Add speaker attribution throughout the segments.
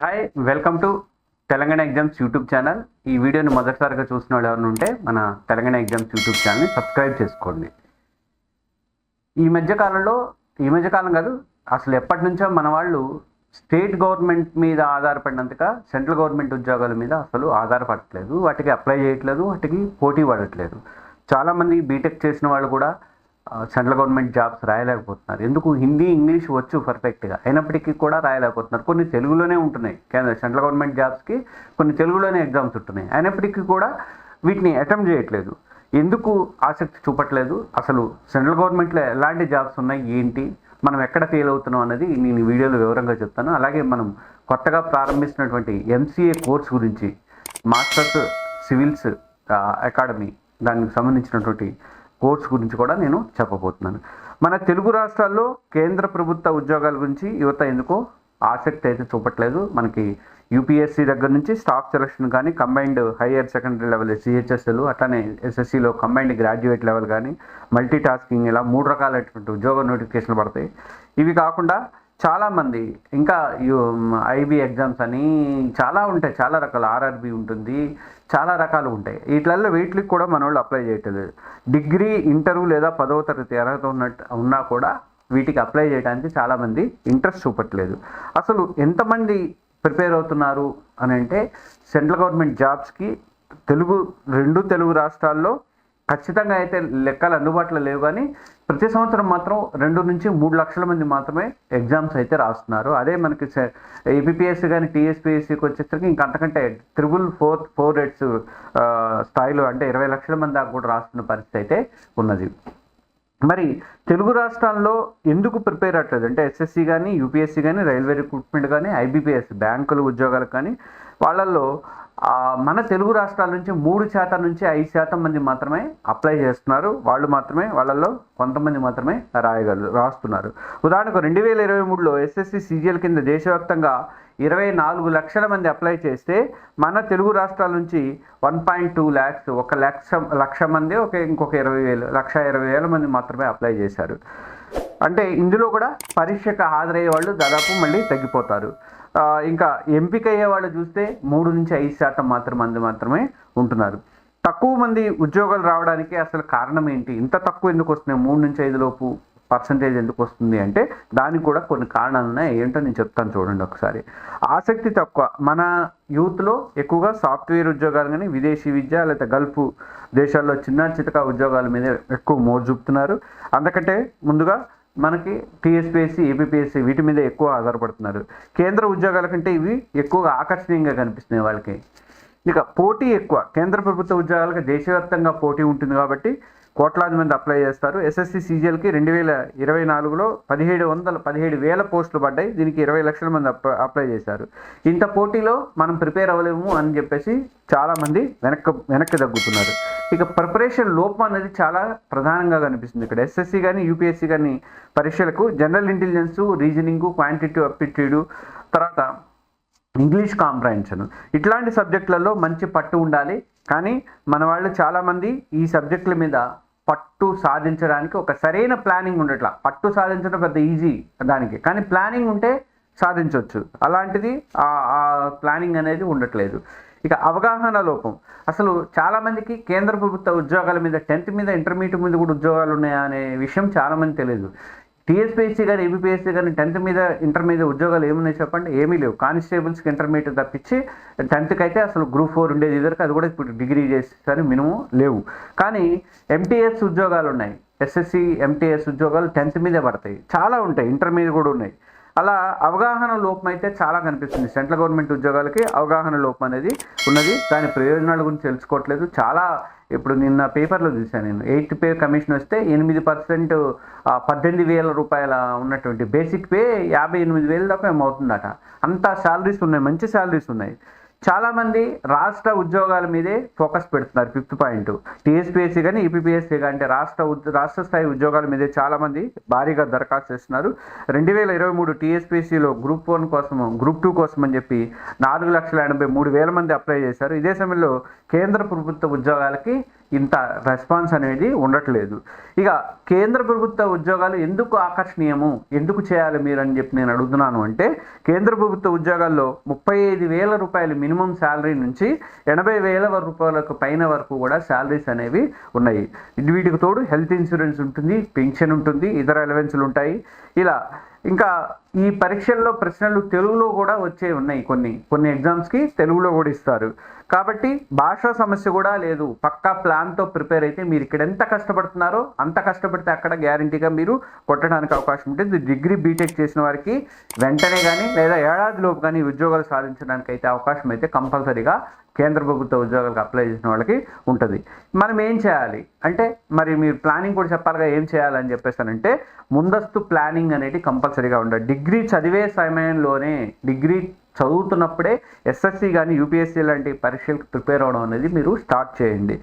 Speaker 1: Hi welcome to Telangana exams YouTube channel ఈ వీడియోని మొదటిసారిగా చూసిన వాళ్ళు ఎవరైనా ఉంటే మన తెలంగాణ ఎగ్జామ్స్ యూట్యూబ్ ఛానల్ని సబ్స్క్రైబ్ చేసుకోండి. ఈ మధ్యకాలంలో ఈ మధ్యకాలం కాదు అసలు ఎప్పటి నుంచో మన వాళ్ళు స్టేట్ గవర్నమెంట్ మీద ఆధారపడినంతగా సెంట్రల్ గవర్నమెంట్ ఉద్యోగాల మీద అసలు ఆధారపడట్లేదు. వాటికి అప్లై చేయట్లేదు. వాటికి పోటీ పడట్లేదు. చాలామంది బీటెక్ చేసిన వాళ్ళు కూడా సెంట్రల్ గవర్నమెంట్ జాబ్స్ రాయలేకపోతున్నారు. ఎందుకు? హిందీ ఇంగ్లీష్ వచ్చు పర్ఫెక్ట్గా. అయినప్పటికీ కూడా రాయలేకపోతున్నారు. కొన్ని తెలుగులోనే ఉంటున్నాయి. కేంద్ర సెంట్రల్ గవర్నమెంట్ జాబ్స్కి కొన్ని తెలుగులోనే ఎగ్జామ్స్ ఉంటున్నాయి. అయినప్పటికీ కూడా వీటిని అటెంప్ట్ చేయట్లేదు. ఎందుకు ఆసక్తి చూపట్లేదు? అసలు సెంట్రల్ గవర్నమెంట్లో ఎలాంటి జాబ్స్ ఉన్నాయి? ఏంటి? మనం ఎక్కడ ఫెయిల్ అవుతున్నాం అనేది నేను వీడియోలో వివరంగా చెప్తాను. అలాగే మనం కొత్తగా ప్రారంభిస్తున్నటువంటి ఎంసీఏ కోర్స్ గురించి మాస్టర్స్ సివిల్స్ అకాడమీ దానికి సంబంధించినటువంటి కోర్స్ గురించి కూడా నేను చెప్పబోతున్నాను. మన తెలుగు రాష్ట్రాల్లో కేంద్ర ప్రభుత్వ ఉద్యోగాల గురించి యువత ఎందుకో ఆసక్తి అయితే చూపట్లేదు. మనకి యూపీఎస్సీ దగ్గర నుంచి స్టాఫ్ సెలక్షన్ కానీ combined higher secondary level CHSL అట్లానే ఎస్ఎస్సిలో కంబైన్డ్ గ్రాడ్యుయేట్ లెవెల్ కానీ మల్టీ టాస్కింగ్ ఇలా మూడు రకాలైనటువంటి ఉద్యోగ నోటిఫికేషన్లు పడతాయి. ఇవి కాకుండా చాలామంది ఇంకా ఐబీ ఎగ్జామ్స్ అని చాలా ఉంటాయి చాలా రకాల ఆర్ఆర్బి ఉంటుంది చాలా రకాలు ఉంటాయి. వీటిలలో వీటికి కూడా మన వాళ్ళు అప్లై చేయట్లేదు. డిగ్రీ ఇంటరు లేదా పదవ తరగతి అర్హత ఉన్నట్టు ఉన్నా కూడా వీటికి అప్లై చేయడానికి చాలామంది ఇంట్రెస్ట్ చూపట్లేదు. అసలు ఎంతమంది ప్రిపేర్ అవుతున్నారు అని అంటే సెంట్రల్ గవర్నమెంట్ జాబ్స్కి తెలుగు రెండు తెలుగు రాష్ట్రాల్లో ఖచ్చితంగా అయితే లెక్కలు అందుబాటులో లేవు కానీ ప్రతి సంవత్సరం మాత్రం రెండు నుంచి మూడు లక్షల మంది మాత్రమే ఎగ్జామ్స్ అయితే రాస్తున్నారు. అదే మనకి ఏపీఎస్సీ కానీ టీఎస్పీఎస్సీకి వచ్చేసరికి ఇంకా అంతకంటే త్రిబుల్ ఫోర్ ఫోర్ రేట్స్ స్థాయిలో అంటే ఇరవై లక్షల మంది దాకా కూడా రాస్తున్న పరిస్థితి అయితే ఉన్నది. మరి తెలుగు రాష్ట్రాల్లో ఎందుకు ప్రిపేర్ అవ్వట్లేదు? అంటే ఎస్ఎస్సి కానీ యూపీఎస్సీ కానీ రైల్వే రిక్రూట్మెంట్ కానీ ఐబీపీఎస్ బ్యాంకుల ఉద్యోగాలకు కానీ వాళ్ళల్లో మన తెలుగు రాష్ట్రాల నుంచి మూడు శాతం నుంచి ఐదు శాతం మంది మాత్రమే అప్లై చేస్తున్నారు. వాళ్ళు మాత్రమే వాళ్ళల్లో కొంతమంది మాత్రమే రాయగలరు రాస్తున్నారు. ఉదాహరణకు రెండు వేల ఇరవై మూడులో ఎస్ఎస్సి సీజీఎల్ కింద దేశవ్యాప్తంగా ఇరవై నాలుగు లక్షల మంది అప్లై చేస్తే మన తెలుగు రాష్ట్రాల నుంచి వన్ పాయింట్ టూ ల్యాక్స్ ఒక లక్ష లక్ష మంది ఒక ఇంకొక ఇరవై వేలు లక్ష ఇరవై వేల మంది మాత్రమే అప్లై చేశారు. అంటే ఇందులో కూడా పరీక్షకు హాజరయ్యే వాళ్ళు దాదాపు మళ్ళీ తగ్గిపోతారు. ఇంకా ఎంపిక అయ్యే వాళ్ళు చూస్తే మూడు నుంచి ఐదు శాతం మాత్రం మంది మాత్రమే ఉంటున్నారు. తక్కువ మంది ఉద్యోగాలు రావడానికి అసలు కారణం ఏంటి? ఇంత తక్కువ ఎందుకు వస్తున్నాయి? మూడు నుంచి ఐదు లోపు పర్సంటేజ్ ఎందుకు వస్తుంది అంటే దానికి కూడా కొన్ని కారణాలు ఉన్నాయి. ఏంటో నేను చెప్తాను చూడండి ఒకసారి. ఆసక్తి తక్కువ. మన యూత్లో ఎక్కువగా సాఫ్ట్వేర్ ఉద్యోగాలు కానీ విదేశీ విద్య లేదా గల్ఫ్ దేశాల్లో చిన్న చితక ఉద్యోగాల మీద ఎక్కువ మోజు చూపుతున్నారు. అందుకంటే ముందుగా మనకి టీఎస్పీఎస్సీ ఏపీఎస్సీ వీటి మీద ఎక్కువ ఆధారపడుతున్నారు. కేంద్ర ఉద్యోగాల కంటే ఇవి ఎక్కువగా ఆకర్షణీయంగా కనిపిస్తున్నాయి వాళ్ళకి. ఇక పోటీ ఎక్కువ. కేంద్ర ప్రభుత్వ ఉద్యోగాలకు దేశవ్యాప్తంగా పోటీ ఉంటుంది కాబట్టి కోట్లాది మంది అప్లై చేస్తారు. ఎస్ఎస్సి సీజీఎల్కి రెండు వేల ఇరవై నాలుగులో పదిహేడు వందల పదిహేడు వేల పోస్టులు పడ్డాయి. దీనికి ఇరవై లక్షల మంది అప్లై చేశారు. ఇంత పోటీలో మనం ప్రిపేర్ అవ్వలేము అని చెప్పేసి చాలామంది వెనక్కి వెనక్కి తగ్గుతున్నారు. ఇక ప్రిపరేషన్ లోపం అనేది చాలా ప్రధానంగా కనిపిస్తుంది. ఇక్కడ ఎస్ఎస్సి కానీ యూపీఎస్సీ కానీ పరీక్షలకు general intelligence reasoning quantitative aptitude తర్వాత ఇంగ్లీష్ కాంప్రహెన్షన్. ఇట్లాంటి సబ్జెక్టులలో మంచి పట్టు ఉండాలి. కానీ మన వాళ్ళు చాలామంది ఈ సబ్జెక్టుల మీద పట్టు సాధించడానికి ఒక సరైన ప్లానింగ్ ఉండట్లా. పట్టు సాధించడం పెద్ద ఈజీ దానికి. కానీ ప్లానింగ్ ఉంటే సాధించవచ్చు అలాంటిది ఆ ప్లానింగ్ అనేది ఉండట్లేదు. ఇక అవగాహన లోపం. అసలు చాలామందికి కేంద్ర ప్రభుత్వ ఉద్యోగాల మీద టెన్త్ మీద ఇంటర్మీడియట్ మీద కూడా ఉద్యోగాలు ఉన్నాయా అనే విషయం చాలామంది తెలియదు టీఎస్పీఎస్సీ కానీ ఏబిపిఎస్సీ కానీ టెన్త్ మీద ఇంటర్ మీద ఉద్యోగాలు ఏమున్నాయి చెప్పండి? ఏమీ లేవు. కానిస్టేబుల్స్కి ఇంటర్మీడియట్ తప్పించి టెన్త్కి అయితే అసలు గ్రూప్ ఫోర్ ఉండేది ఇద్దరికి అది కూడా ఇప్పుడు డిగ్రీ చేసేసరి మినిమం లేవు. కానీ ఎంటీఎస్ ఉద్యోగాలు ఉన్నాయి. ఎస్ఎస్సి ఎంటీఎస్ ఉద్యోగాలు టెన్త్ మీదే పడతాయి. చాలా ఉంటాయి. ఇంటర్ మీద కూడా ఉన్నాయి. అలా అవగాహన లోపం అయితే చాలా కనిపిస్తుంది. సెంట్రల్ గవర్నమెంట్ ఉద్యోగాలకి అవగాహన లోపం అనేది ఉన్నది. దాని ప్రయోజనాల గురించి తెలుసుకోవట్లేదు. చాలా ఇప్పుడు నిన్న పేపర్లో చూశాను నేను. ఎయిత్ పే కమిషన్ వస్తే ఎనిమిది పర్సెంట్ పద్దెనిమిది వేల రూపాయల ఉన్నటువంటి బేసిక్ పే యాభై ఎనిమిది వేల దాకా ఏమవుతుందట. అంత శాలరీస్ ఉన్నాయి. మంచి శాలరీస్ ఉన్నాయి. చాలామంది రాష్ట్ర ఉద్యోగాల మీదే ఫోకస్ పెడుతున్నారు ఫిఫ్త్ పాయింట్. టీఎస్పీఎస్సీ కానీ ఈపీపీఎస్సీ కానీ అంటే రాష్ట్ర రాష్ట్ర స్థాయి ఉద్యోగాల మీదే చాలామంది భారీగా దరఖాస్తు చేస్తున్నారు. రెండు వేల ఇరవై మూడు టీఎస్పీఎస్సీలో గ్రూప్ వన్ కోసం గ్రూప్ టూ కోసం అని చెప్పి నాలుగు లక్షల ఎనభై మూడు వేల మంది అప్లై చేశారు. ఇదే సమయంలో కేంద్ర ప్రభుత్వ ఉద్యోగాలకి ఇంత రెస్పాన్స్ అనేది ఉండట్లేదు. ఇక కేంద్ర ప్రభుత్వ ఉద్యోగాలు ఎందుకు ఆకర్షణీయము? ఎందుకు చేయాలి మీరు అని చెప్పి నేను అడుగుతున్నాను అంటే కేంద్ర ప్రభుత్వ ఉద్యోగాల్లో ముప్పై ఐదు వేల రూపాయలు మినిమం శాలరీ నుంచి ఎనభై వేల రూపాయలకు పైన వరకు కూడా శాలరీస్ అనేవి ఉన్నాయి. వీటికి తోడు హెల్త్ ఇన్సూరెన్స్ ఉంటుంది పెన్షన్ ఉంటుంది ఇతర అలవెన్సులు ఉంటాయి. ఇలా ఇంకా ఈ పరీక్షల్లో ప్రశ్నలు తెలుగులో కూడా వచ్చే ఉన్నాయి కొన్ని. కొన్ని ఎగ్జామ్స్కి తెలుగులో కూడా ఇస్తారు. కాబట్టి భాషా సమస్య కూడా లేదు. పక్కా ప్లాన్తో ప్రిపేర్ అయితే మీరు ఇక్కడ ఎంత కష్టపడుతున్నారో అంత కష్టపడితే అక్కడ గ్యారంటీగా మీరు కొట్టడానికి అవకాశం ఉంటుంది. డిగ్రీ బీటెక్ చేసిన వారికి వెంటనే కానీ లేదా ఏడాదిలోపు కానీ ఉద్యోగాలు సాధించడానికి అయితే అవకాశం అయితే కంపల్సరీగా కేంద్ర ప్రభుత్వ ఉద్యోగాలకు అప్లై చేసిన వాళ్ళకి ఉంటుంది. మనం ఏం చేయాలి? అంటే మరి మీరు ప్లానింగ్ కూడా చెప్పాలిగా ఏం చేయాలని చెప్పేసానంటే ముందస్తు ప్లానింగ్ అనేది కంపల్సరీగా ఉండాలి. డిగ్రీ చదివే సమయంలోనే డిగ్రీ చదువుతున్నప్పుడే ఎస్ఎస్సి కానీ యూపీఎస్సీ లాంటి పరీక్షలకు ప్రిపేర్ అవడం అనేది మీరు స్టార్ట్ చేయండి.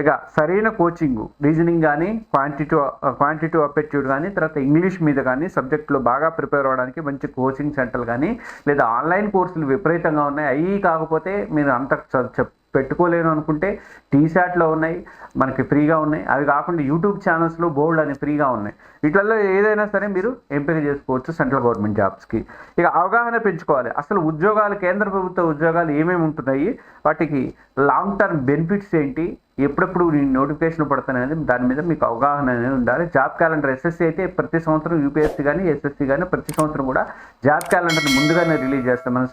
Speaker 1: ఇక సరైన కోచింగ్ రీజనింగ్ కానీ క్వాంటిటీ క్వాంటిటీ అప్టిట్యూడ్ కానీ తర్వాత ఇంగ్లీష్ మీద కానీ సబ్జెక్టులో బాగా ప్రిపేర్ అవ్వడానికి మంచి కోచింగ్ సెంటర్లు కానీ లేదా ఆన్లైన్ కోర్సులు విపరీతంగా ఉన్నాయి. అవి కాకపోతే మీరు అంత చ- చెప్ పెట్టుకోలేను అనుకుంటే టీశాట్లో ఉన్నాయి మనకి ఫ్రీగా ఉన్నాయి. అవి కాకుండా యూట్యూబ్ ఛానల్స్లో బోల్డ్ అని ఫ్రీగా ఉన్నాయి. వీటిల్లో ఏదైనా సరే మీరు ఎంపిక చేసుకోవచ్చు సెంట్రల్ గవర్నమెంట్ జాబ్స్కి. ఇక అవగాహన పెంచుకోవాలి. అసలు ఉద్యోగాలు కేంద్ర ప్రభుత్వ ఉద్యోగాలు ఏమేమి ఉంటున్నాయి? వాటికి లాంగ్ టర్మ్ బెనిఫిట్స్ ఏంటి? ఎప్పుడెప్పుడు నోటిఫికేషన్ పడుతున్నాయి దాని మీద మీకు అవగాహన అనేది ఉండాలి. జాబ్ క్యాలెండర్ ఎస్ఎస్సి అయితే ప్రతి సంవత్సరం యూపీఎస్సీ కానీ ఎస్ఎస్సి కానీ ప్రతి సంవత్సరం కూడా జాబ్ క్యాలెండర్ని ముందుగానే రిలీజ్ చేస్తాం. మన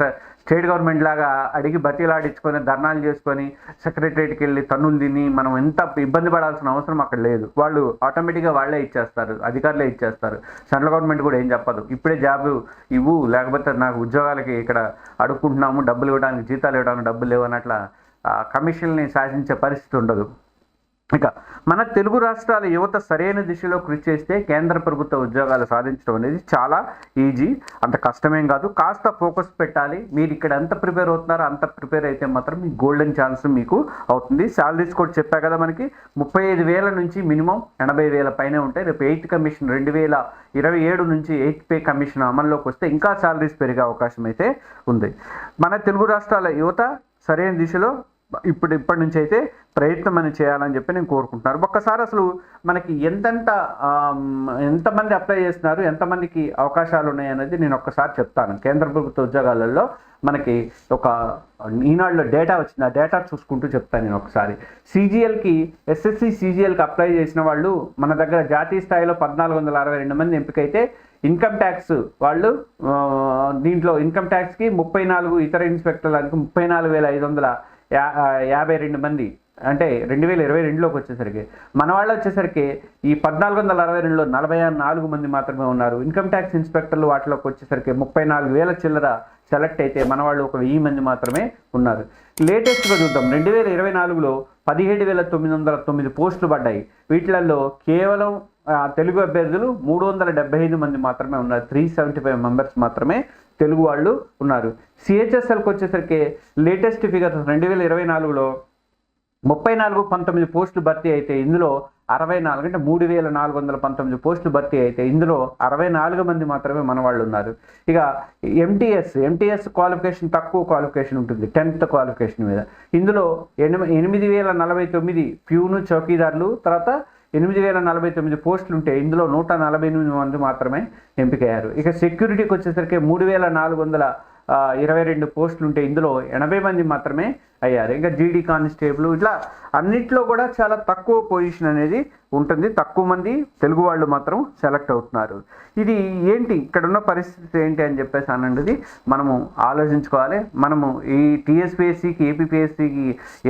Speaker 1: స్టేట్ గవర్నమెంట్ లాగా అడిగి బతిలాడించుకొని ధర్నాలు చేసుకొని సెక్రటరీకి వెళ్ళి తన్నులు తిని మనం ఎంత ఇబ్బంది పడాల్సిన అవసరం అక్కడ లేదు. వాళ్ళు ఆటోమేటిక్గా వాళ్ళే ఇచ్చేస్తారు అధికారులే ఇచ్చేస్తారు. సెంట్రల్ గవర్నమెంట్ కూడా ఏం చెప్పదు. ఇప్పుడే జాబ్ ఇవ్వు లేకపోతే నాకు ఉద్యోగాలకి ఇక్కడ అడుక్కుంటున్నాము డబ్బులు ఇవ్వడానికి జీతాలు ఇవ్వడానికి డబ్బులు లేవు అన్నట్ల ఆ, కమిషన్ని శాసించే పరిస్థితి ఉండదు. ఇక మన తెలుగు రాష్ట్రాల యువత సరైన దిశలో కృషి చేస్తే కేంద్ర ప్రభుత్వ ఉద్యోగాలు సాధించడం అనేది చాలా ఈజీ అంత కష్టమేం కాదు. కాస్త ఫోకస్ పెట్టాలి. మీరు ఇక్కడ ఎంత ప్రిపేర్ అవుతున్నారో అంత ప్రిపేర్ అయితే మాత్రం మీ గోల్డెన్ ఛాన్స్ మీకు అవుతుంది. శాలరీస్ కూడా చెప్పా కదా మనకి ముప్పై ఐదు వేల నుంచి మినిమం ఎనభై వేల పైన ఉంటాయి. రేపు ఎయిత్ కమిషన్ రెండు వేల ఇరవై ఏడు నుంచి ఎయిత్ పే కమిషన్ అమల్లోకి వస్తే ఇంకా శాలరీస్ పెరిగే అవకాశం అయితే ఉంది. మన తెలుగు రాష్ట్రాల యువత సరైన దిశలో ఇప్పుడు ఇప్పటి నుంచి అయితే ప్రయత్నం అని చేయాలని చెప్పి నేను కోరుకుంటున్నాను. ఒక్కసారి అసలు మనకి ఎంతెంత ఎంతమంది అప్లై చేస్తున్నారు ఎంతమందికి అవకాశాలు ఉన్నాయి అనేది నేను ఒక్కసారి చెప్తాను. కేంద్ర ప్రభుత్వ ఉద్యోగాలలో మనకి ఒక ఈనాడులో డేటా వచ్చింది. ఆ డేటా చూసుకుంటూ చెప్తాను నేను ఒకసారి సీజీఎల్కి ఎస్ఎస్సి సీజీఎల్కి అప్లై చేసిన వాళ్ళు మన దగ్గర జాతీయ స్థాయిలో పద్నాలుగు వందల అరవై రెండు మంది ఎంపికైతే ఇన్కమ్ ట్యాక్స్ వాళ్ళు దీంట్లో ఇన్కమ్ ట్యాక్స్కి ముప్పై నాలుగు ఇతర ఇన్స్పెక్టర్లకి ముప్పై నాలుగు వేల ఐదు వందల యా- యాభై రెండు మంది. అంటే రెండు వేల ఇరవై రెండులోకి వచ్చేసరికి. మన వాళ్ళు వచ్చేసరికి ఈ పద్నాలుగు వందల అరవై రెండులో నలభై నాలుగు మంది మాత్రమే ఉన్నారు. ఇన్కమ్ ట్యాక్స్ ఇన్స్పెక్టర్లు వాటిలోకి వచ్చేసరికి ముప్పై నాలుగు వేల చిల్లర సెలెక్ట్ అయితే మన వాళ్ళు ఒక వెయ్యి మంది మాత్రమే ఉన్నారు. లేటెస్ట్గా చూద్దాం. రెండు వేల ఇరవై నాలుగులో పదిహేడు వేల తొమ్మిది వందల తొమ్మిది పోస్టులు పడ్డాయి. వీటిలలో కేవలం తెలుగు అభ్యర్థులు మూడు వందల డెబ్బై ఐదు మంది మాత్రమే ఉన్నారు. త్రీ సెవెంటీ ఫైవ్ మెంబర్స్ మాత్రమే తెలుగు వాళ్ళు ఉన్నారు. సిహెచ్ఎస్ఎల్కి వచ్చేసరికి లేటెస్ట్ ఫిగర్స్ రెండు వేల ఇరవై నాలుగులో ముప్పై నాలుగు పంతొమ్మిది పోస్టులు భర్తీ అయితే ఇందులో అరవై నాలుగు అంటే మూడు వేల నాలుగు వందల పంతొమ్మిది పోస్టులు భర్తీ అయితే ఇందులో అరవై నాలుగు మంది మాత్రమే మన వాళ్ళు ఉన్నారు. ఇక ఎంటీఎస్ ఎంటీఎస్ క్వాలిఫికేషన్ తక్కువ క్వాలిఫికేషన్ ఉంటుంది. టెన్త్ క్వాలిఫికేషన్ మీద. ఇందులో ఎనిమిది ఎనిమిది వేల నలభై తొమ్మిది ప్యూను చౌకీదారులు తర్వాత ఎనిమిది వేల నలభై తొమ్మిది పోస్టులు ఉంటే ఇందులో నూట నలభై ఎనిమిది మంది మాత్రమే ఎంపికయ్యారు. ఇక సెక్యూరిటీకి వచ్చేసరికి మూడు వేల నాలుగు వందల ఇరవై రెండు పోస్టులు ఉంటే ఇందులో ఎనభై మంది మాత్రమే అయ్యారు. ఇంకా జీడీ కానిస్టేబుల్ ఇట్లా అన్నిట్లో కూడా చాలా తక్కువ పొజిషన్ అనేది ఉంటుంది. తక్కువ మంది తెలుగు వాళ్ళు మాత్రం సెలెక్ట్ అవుతున్నారు. ఇది ఏంటి? ఇక్కడ ఉన్న పరిస్థితి ఏంటి అని చెప్పేసి అన్నది మనము ఆలోచించుకోవాలి. మనము ఈ టీఎస్పిఎస్సికి ఏపీపీఎస్సికి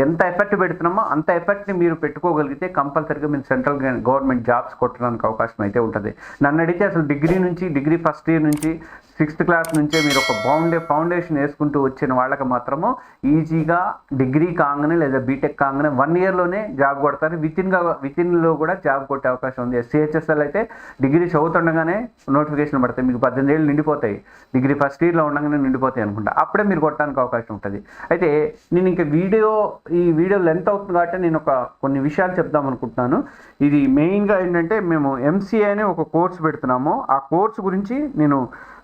Speaker 1: ఎంత ఎఫెక్ట్ పెడుతున్నామో అంత ఎఫెక్ట్ని మీరు పెట్టుకోగలిగితే కంపల్సరీగా మీరు సెంట్రల్ గవర్నమెంట్ జాబ్స్ కొట్టడానికి అవకాశం అయితే ఉంటుంది. నన్ను అడిగితే అసలు డిగ్రీ నుంచి డిగ్రీ ఫస్ట్ ఇయర్ నుంచి సిక్స్త్ క్లాస్ నుంచే మీరు ఒక బౌండే ఫౌండేషన్ వేసుకుంటూ వచ్చిన వాళ్ళకి మాత్రము ఈజీగా డిగ్రీ కాగానే లేదా బీటెక్ కాగానే వన్ ఇయర్లోనే జాబ్ కొడతారు. వితిన్గా వితిన్లో కూడా జాబ్ కొట్టే అవకాశం ఉంది. సిహెచ్ఎస్ఎల్ అయితే డిగ్రీ చదువుతుండగానే నోటిఫికేషన్ పడతాయి. మీకు పద్దెనిమిది ఏళ్ళు నిండిపోతాయి. డిగ్రీ ఫస్ట్ ఇయర్లో ఉండగానే నిండిపోతాయి అనుకుంటా. అప్పుడే మీరు కొట్టడానికి అవకాశం ఉంటుంది. అయితే నేను ఇంకా వీడియో ఈ వీడియో లెంత్ అవుతుంది కాబట్టి నేను ఒక కొన్ని విషయాలు చెప్దాం అనుకుంటున్నాను. ఇది మెయిన్గా ఏంటంటే మేము ఎంసీఏ అనే ఒక కోర్స్ పెడుతున్నాము. ఆ కోర్స్ గురించి నేను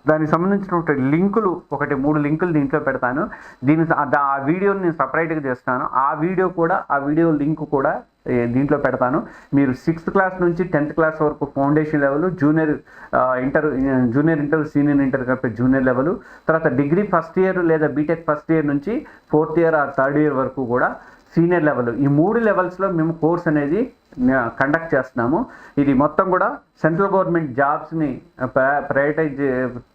Speaker 1: దానికి సంబంధించినటువంటి లింకులు ఒకటి మూడు లింకులు దీంట్లో పెడతాను. దీని ఆ- దా- వీడియోని నేను సపరేట్గా చేస్తాను. ఆ వీడియో కూడా ఆ వీడియో లింక్ కూడా దీంట్లో పెడతాను. మీరు సిక్స్త్ క్లాస్ నుంచి టెన్త్ క్లాస్ వరకు foundation level junior inter junior inter senior inter కలిపి జూనియర్ లెవెల్ తర్వాత డిగ్రీ ఫస్ట్ ఇయర్ లేదా బీటెక్ ఫస్ట్ ఇయర్ నుంచి ఫోర్త్ ఇయర్ ఆ థర్డ్ ఇయర్ వరకు కూడా సీనియర్ లెవెల్. ఈ మూడు లెవెల్స్లో మేము కోర్స్ అనేది కండక్ట్ చేస్తున్నాము. ఇది మొత్తం కూడా సెంట్రల్ గవర్నమెంట్ జాబ్స్ని ప్రయారిటైజ్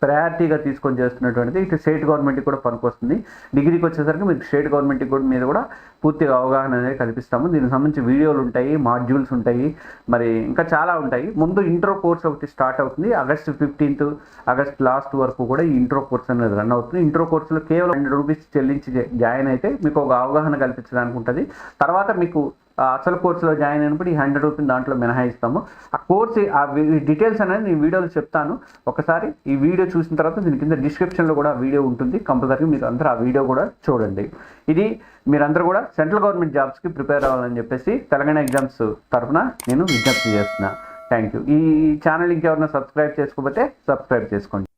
Speaker 1: ప్రయారిటీగా తీసుకొని చేస్తున్నటువంటిది ఇటు స్టేట్ గవర్నమెంట్కి కూడా పనికొస్తుంది. డిగ్రీకి వచ్చేసరికి మీకు స్టేట్ గవర్నమెంట్కి కూడా మీద కూడా పూర్తిగా అవగాహన అనేది కల్పిస్తాము. దీనికి సంబంధించి వీడియోలు ఉంటాయి మాడ్యూల్స్ ఉంటాయి మరి ఇంకా చాలా ఉంటాయి. ముందు ఇంట్రో కోర్స్ ఒకటి స్టార్ట్ అవుతుంది. ఆగస్ట్ ఫిఫ్టీన్త్ ఆగస్ట్ లాస్ట్ వరకు కూడా ఈ ఇంట్రో కోర్స్ అనేది రన్ అవుతుంది. ఇంట్రో కోర్సులో కేవలం హండ్రెడ్ రూపీస్ చెల్లించి జాయిన్ అయితే మీకు ఒక అవగాహన కల్పించడానికి ఉంటుంది. తర్వాత మీకు అసలు కోర్సులో జాయిన్ అయినప్పుడు ఈ హండ్రెడ్ రూపీస్ దాంట్లో మినహాయిస్తాము. ఆ కోర్స్ ఆ డీటెయిల్స్ అనేది నేను వీడియోలో చెప్తాను. ఒకసారి ఈ వీడియో చూసిన తర్వాత దీని కింద డిస్క్రిప్షన్లో కూడా వీడియో ఉంటుంది. కంపల్సరీగా మీరు అందరూ ఆ వీడియో కూడా చూడండి. ఇది మీరందరూ కూడా సెంట్రల్ గవర్నమెంట్ జాబ్స్కి ప్రిపేర్ అవ్వాలని చెప్పేసి తెలంగాణ ఎగ్జామ్స్ తరఫున నేను విజ్ఞప్తి చేస్తున్నాను థ్యాంక్ యూ ఈ ఛానల్ ఇంకెవరైనా సబ్స్క్రైబ్ చేసుకోకపోతే సబ్స్క్రైబ్ చేసుకోండి.